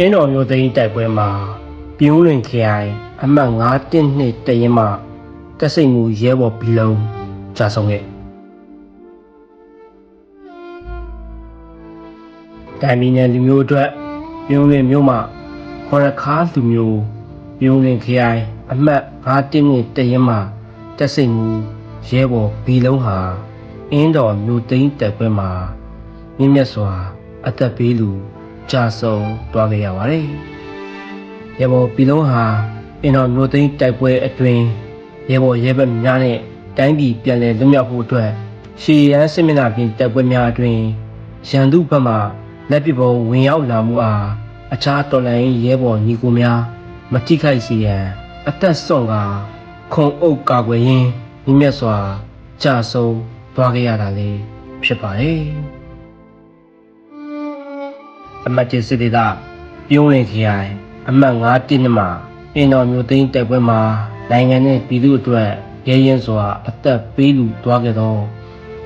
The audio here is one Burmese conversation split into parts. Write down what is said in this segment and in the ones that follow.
အင်းတော်မျိုးသိန်းတိုက်ပွဲမှာပြင်းဦးလွင်ခရိုင်အမှတ်9တင်းနှစ်တရင်မှတက်စိတ်မှုရဲဘော်ဘီလုံးကြာဆုံးခဲ့တိုင်မီနယ်လူမျိုးအတွက်ပြင်းဦးလွင်မြို့မှာခေါ်ရခါလူမျိုးပြင်းဦးလွင်ခရိုင်အမှတ်9တင်းနှစ်တရင်မှတက်စိတ်မှုရဲဘော်ဘီလုံးဟာအင်းတော်မျိုးသိန်းတိုက်ပွဲမှာမြင့်မြတ်စွာအသက်ပေးလူ ကြာဆုံးသွားခဲ့ရပါတယ်။ရဲဘော်ဘီလုံးဟာအင်းတော်မျိုးသိန်းတိုက်ပွဲအတွင်းရဲဘော်ရဲဘက်များနဲ့တိုင်းပြည်ပြန်လည်လွတ်မြောက်ဖို့အတွက်ရှေးရန်စစ်မျက်နှာပြင်တိုက်ပွဲများအတွင်းရန်သူဘက်မှလက်ပစ်ပုံဝင်ရောက်လာမှုအားအခြားတော်လှန်ရေးရဲဘော်ညီကိုများမထိခိုက်စေရန်အသက်ဆုံးကခုံအုပ်ကာကွယ်ရင်းမြင့်မြတ်စွာကြာဆုံးသွားခဲ့ရတာလည်းဖြစ်ပါတယ်။ အမတ်ကျစစ်ဒေသပြုံးလင်ခရိုင်အမတ်9တင်းမှာပင်တော်မျိုးသိန်းတိုက်ပွဲမှာနိုင်ငံနဲ့ပြည်သူအတွက်ရဲရင်စွာအသက်ပေးလူသွားခဲ့သော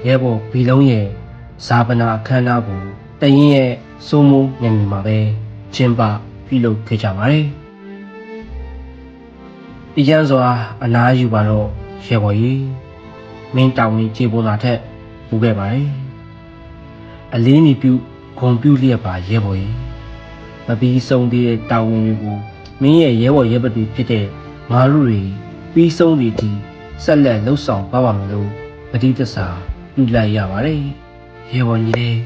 ရဲဘော်ဘီလုံးရဲ့ဇာပနာအခမ်းအနားကိုတရင်ရဲ့စိုးမိုးညံ့မှာပဲကျင်းပပြုလုပ်ခဲ့ကြပါတယ်။ဒီကျန်းစွာအနားယူပါတော့ရဲဘော်ကြီးမင်းတောင်ဝင်ခြေပေါ်လာထက်ပူခဲ့ပါတယ်။အလင်းနီပြု ဂုံပြုလျက်ပါရဲဘော်ကြီးမပြီးဆုံးသေးတဲ့တာဝန်တွေကိုမင်းရဲ့ရဲဘော်ရဲဘက်တွေဖြစ်တဲ့ငါတို့တွေပြီးဆုံးသည့်အထိဆက်လက်လှုပ်ဆောင်ပါပါမယ်လို့ပဋိသစ္စာပြုလိုက်ရပါတယ်ရဲဘော်ကြီးလေး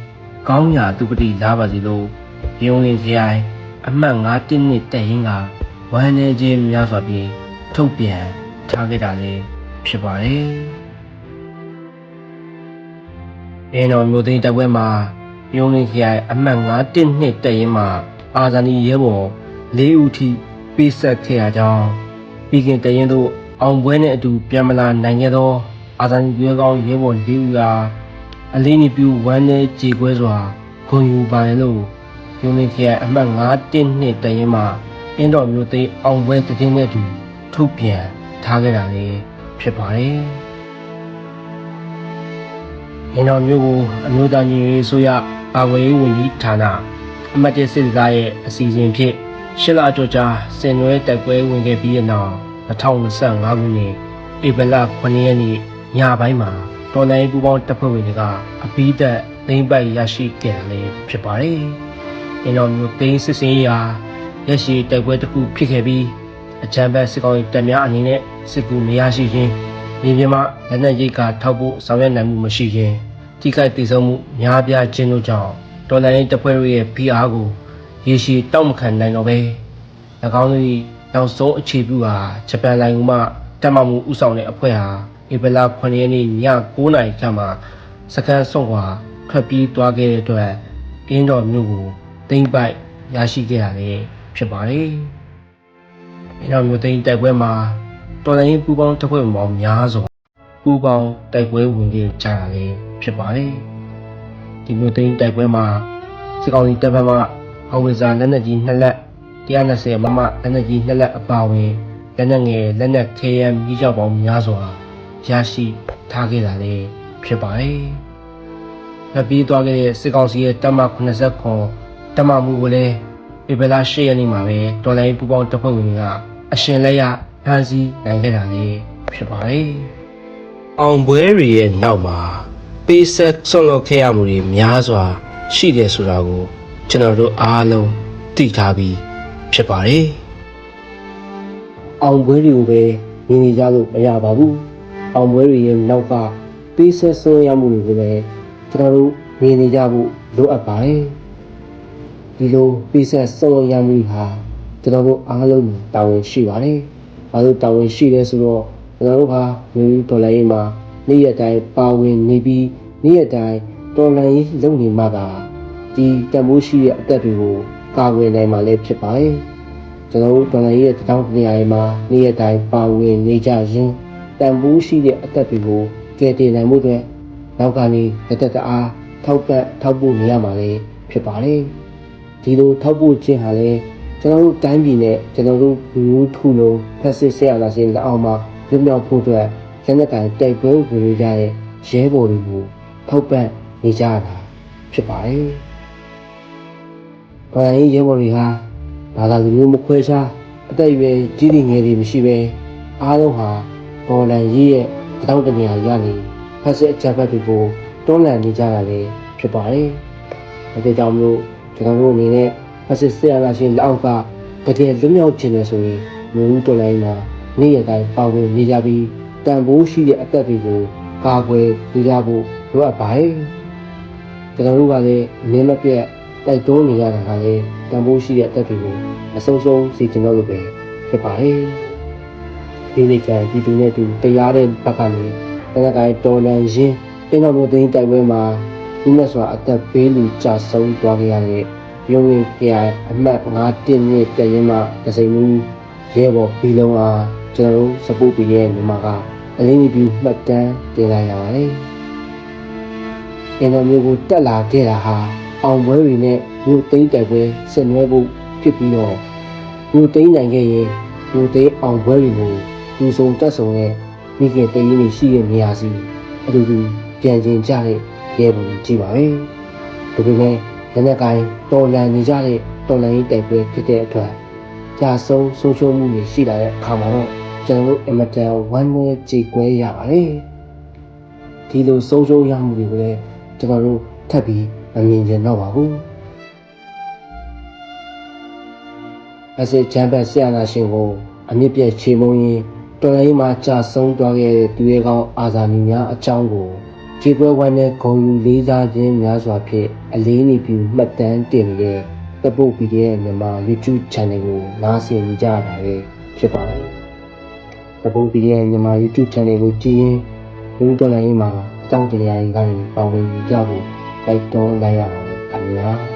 ကောင်းရာသူပတိလာပါစေလို့ရုံးလင်းစရိုင်းအမှတ်9တင်းနှစ်တက်ရင်ကဝမ်းနေခြင်းများစွာဖြင့်ထုတ်ပြန်ထားခဲ့တာလည်းဖြစ်ပါတယ်အင်းတော်မျိုးသိန်းတပ်ပွဲမှာ ပြုံးလင်းခရိုင်အမှတ်9တင်းနှစ်တက်ရင်မှာအာဇာနည်ရဲဘော်၄ဦးထိပေးဆက်ခဲ့ရကြောင်းပြီးခင်တရင်တို့အောင်ပွဲနဲ့အတူပြန်မလာနိုင်ခဲ့သော အာဇာနည်ရဲကောင်းရဲဘော်၄ဦးကအလေးနီပြူဝမ်းနဲ့ကြေကွဲစွာဂုဏ်ယူပါရလို့ပြုံးလင်းခရိုင်အမှတ်9တင်းနှစ်တက်ရင်မှာအင်းတော်မျိုးသိန်းအောင်ပွဲတည်င်းနဲ့အတူထုတ်ပြန်ထားခဲ့တာလည်းဖြစ်ပါတယ်ရင်းတော်မျိုးကိုအမျိုးသားညီညွတ်ရေးဆိုရ ပါဝေးဝန်ကြီးဌာနအမတ်တစစ်စကားရဲ့အစီအစဉ်ဖြင့်ရှစ်လကျော်ကြာဆင်နွှဲတိုက်ပွဲဝင်ခဲ့ပြီးတဲ့နောက်2025ခုနှစ်ဧပြီလ9ရက်နေ့ညပိုင်းမှာတော်လိုင်းပူပေါင်းတပ်ဖွဲ့ဝင်တွေကအပိသက်သိမ်းပိုက်ရရှိခဲ့တာလည်းဖြစ်ပါတယ်။ရင်းတော်မျိုးသိမ်းစစ်စင်ရာရရှိတိုက်ပွဲတစ်ခုဖြစ်ခဲ့ပြီးအကြမ်းဖက်စစ်ကောင်တပ်များအနေနဲ့စစ်ကူမရရှိခြင်းမြေပြင်မှာလက်နက်ရိတ်ကထောက်ဖို့ဆောင်ရွက်နိုင်မှုမရှိခြင်း ထိခိုက်ဒေဆုံးမှုများပြားခြင်းတို့ကြောင့်တော်လိုင်းတပ်ဖွဲ့တို့ရဲ့ PR ကိုရေရှည်တောက်မခံနိုင်တော့ပဲ၎င်းတို့၏နောက်ဆုံးအခြေပြုဟာဂျပန်နိုင်ငံမှတက်မှမှုဥဆောင်တဲ့အဖွဲ့ဟာဧပြီလ9ရက်နေ့ည9:00နာရီခန့်မှာစကန်ဆုံးခွာထွက်ပြေးသွားခဲ့တဲ့အတွက်အင်းတော်မြို့ကိုသိမ်းပိုက်ရရှိခဲ့ရတဲ့ဖြစ်ပါတယ်။အင်းတော်မြို့သိမ်းတိုက်ပွဲမှာတော်လိုင်းပူပေါင်းတပ်ဖွဲ့ဝင်ပေါင်းများစွာပူပေါင်းတိုက်ပွဲဝင်ခဲ့ကြတာလည်း ဖြစ်ပါတယ်။ဒီမျိုးသိန်းတိုက်ပွဲမှာစစ်ကောင်စီတပ်ဖက်မှအဝိဇ္ဇာလက်နက်ကြီးနှစ်လက်120မမလက်နက်ကြီးနှစ်လက်အပါအဝင်လက်နက်ငယ်လက်နက်ခဲယမ်းကြီးကြောက်ပေါင်းများစွာရရှိထားခဲ့တာလည်းဖြစ်ပါတယ်။လက်ပြီးသွားခဲ့တဲ့စစ်ကောင်စီရဲ့တပ်မ89တပ်မမှုကိုလည်းဧပြီလ10ရက်နေ့မှာပဲတော်လိုင်းပူပေါင်းတပ်ဖွဲ့ဝင်တွေကအရှင်လက်ရဖမ်းဆီးနိုင်ခဲ့တာလည်းဖြစ်ပါတယ်။အောင်ပွဲတွေရဲ့နောက်မှာ ပေးဆက်ဆွန့်လွတ်ခဲ့ရမှုတွေများစွာ ရှိတယ်ဆိုတာကို ကျွန်တော်တို့အားလုံးသိထားပြီးဖြစ်ပါတယ်။အောင်ပွဲတွေကိုပဲမြင်နေကြလို့မရပါဘူး။အောင်ပွဲတွေရဲ့နောက်ကပေးဆက်ဆွန့်ရမှုတွေကိုလည်းကျွန်တော်တို့မြင်နေကြဖို့လိုအပ်ပါတယ်။ဒီလိုပေးဆက်ဆွန့်ရမှုဟာကျွန်တော်တို့အားလုံးကိုတာဝန်ရှိပါတယ်။ဘာလို့တာဝန်ရှိလဲဆိုတော့ကျွန်တော်တို့ဟာမျိုးဒေါ်လာရေးမှာ နေ့ရက်တိုင်းပါဝင်နေပြီးနေ့ရက်တိုင်းဒေါ်လာရေးလုပ်နေမှာကဒီတန်ဖိုးရှိတဲ့အသက်တွေကိုကာကွယ်နိုင်မှာလည်းဖြစ်ပါတယ်ကျွန်တော်တို့ဒေါ်လာရေးရဲ့တောင်းတရားရေးမှာနေ့ရက်တိုင်းပါဝင်နေကြရင်တန်ဖိုးရှိတဲ့အသက်တွေကိုကယ်တင်နိုင်မှုတွေနောက်ကနေတသက်တအားထောက်ပံ့ထောက်ပို့နေရမှာလည်းဖြစ်ပါတယ်ဒီလိုထောက်ပို့ခြင်းဟာလည်းကျွန်တော်တို့တိုင်းပြည်နဲ့ကျွန်တော်တို့လူထုလုံးဖက်စစ်ဆက်ရတာရှင်လက်အောက်မှာလွတ်မြောက်ဖို့အတွက် ရန်ကန်တိုက်ပွဲဝင်ကြတဲ့ရဲဘော်တွေကိုထောက်ပံ့နေကြတာဖြစ်ပါတယ်။ဘာရင်ရဲဘော်တွေဟာဘာသာလူမျိုးမခွဲခြားအသက်အရွယ်ကြီးတွေငယ်တွေမရှိပဲအားလုံးဟာပေါ်လန်ရေးရဲ့တောင်းတနေရာရနေဖက်စစ်အကြမ်းဖက်တွေကိုတွန်းလှန်နေကြတာလည်းဖြစ်ပါတယ်။ဒါကြောင့်မလို့ကျွန်တော်တို့အနေနဲ့ဖက်စစ်ဆရာလာရှင်လက်အောက်ကတကယ်လွတ်မြောက်ခြင်းလေဆိုရင်မျိုးဦးတော်လိုင်းမှာနေ့ရက်တိုင်းပါဝင်နေကြပြီး တန်ဖိုးရှိတဲ့အသက်တွေကိုကာကွယ်နေကြဖို့လိုအပ်ပါတယ်။ကျွန်တော်တို့ကလည်းအနည်းမပြတ်တိုက်တွန်းနေရတာကလည်းတန်ဖိုးရှိတဲ့အသက်တွေကိုအဆုံးစုံစီကျင်တော့လို့ပဲဖြစ်ပါတယ်။ဒီနေ့ကဒီတူနဲ့တူတရားတဲ့ဘက်ကနေတနက်ကတော်လန်ရင်းတင်းတော်မျိုးသိန်းတိုက်ပွဲမှာဒီမဲ့စွာအသက်ပေးလူကြဆုံးသွားခဲ့ရတဲ့ရုံးရင်ခရိုင်အမှတ်9တင်းနဲ့တရင်မှာတစိမ့်မှုရဲဘော်ပြီးလုံးအားကျွန်တော်တို့စပုတ်ပြီးရဲ့မြန်မာက အလင်းဒီပြူမှတ်တမ်းတင်လိုက်ရပါတယ်။တင်းတော်မျိုးကိုတက်လာခဲ့တာဟာအောင်ပွဲတွေနဲ့မြို့သိန်းတိုက်ပွဲဆင်နွှဲဖို့ဖြစ်ပြီးတော့မြို့သိန်းနိုင်ခဲ့ရင်မြို့သိန်းအောင်ပွဲတွေကိုလူဆောင်တက်ဆောင်ရဲ့မိခင်တရင်တွေရှိတဲ့နေရာစီအတူတူပြန်ကျင်ကြတဲ့ရဲဘော်ကြီးကြည့်ပါပဲ။ဒီလိုနဲ့လက်နက်ကိုင်းတော်လန်နေကြတဲ့တော်လန်ရေးတိုက်ပွဲဖြစ်တဲ့အတွက်ကြာဆုံးဆုံးရှုံးမှုတွေရှိလာတဲ့အခါမှာတော့ ကျွန်တော်တို့အမတန်ဝမ်းနည်းကြေကွဲရပါတယ်။ဒီလိုဆုံးရှုံးရမှုတွေကိုလည်းကျွန်တော်တို့ထပ်ပြီးမမြင်ကြတော့ပါဘူး။အစစ်ချမ်းဘတ်ဆရာနာရှင်ကိုအမြင့်ပြည့်ချေမုံရင်တော်လိုင်းမှာကြာဆုံးသွားခဲ့တဲ့သူရဲကောင်းအာဇာနည်များအကြောင်းကိုခြေပွဲဝိုင်းနဲ့ဂုံယူလေးစားခြင်းများစွာဖြင့်အလေးနေပြုမှတ်တမ်းတင်နေတဲ့တပုတ်ပြီးတဲ့မြန်မာ YouTube Channel ကိုနားဆင်ကြတာပဲဖြစ်ပါတယ်။ တပုတ်ပြီးတဲ့မြန်မာ YouTube Channel ကိုကြည့်ရင်လူတော်လိုင်းမှာတောင်းတရားတွေကနေပါဝင်ကြဖို့တိုက်တွန်းလိုက်ရပါတယ်ခင်ဗျာ။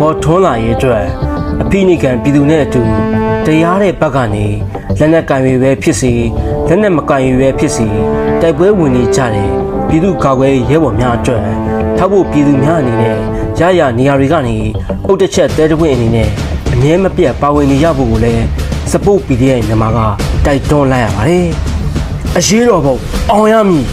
ပေါ်ထွန်းလာရေးအတွက်အဖိနိကန်ပြည်သူနဲ့အတူတရားတဲ့ဘက်ကနေလက်နက်ကင်ရွေပဲဖြစ်စီလက်နက်မကင်ရွေပဲဖြစ်စီတိုက်ပွဲဝင်နေကြတဲ့ပြည်သူကာကွယ်ရေးရဲဘော်များအတွက်ထောက်ဖို့ပြည်သူများအနေနဲ့ရရနေရာတွေကနေအုတ်တစ်ချက်တဲတဝင်းအနေနဲ့အမြဲမပြတ်ပါဝင်နေရဖို့ကိုလည်းစပုတ် PDF မြန်မာကတိုက်တွန်းလိုက်ရပါတယ်အရေးတော်ပုံအောင်ရမည်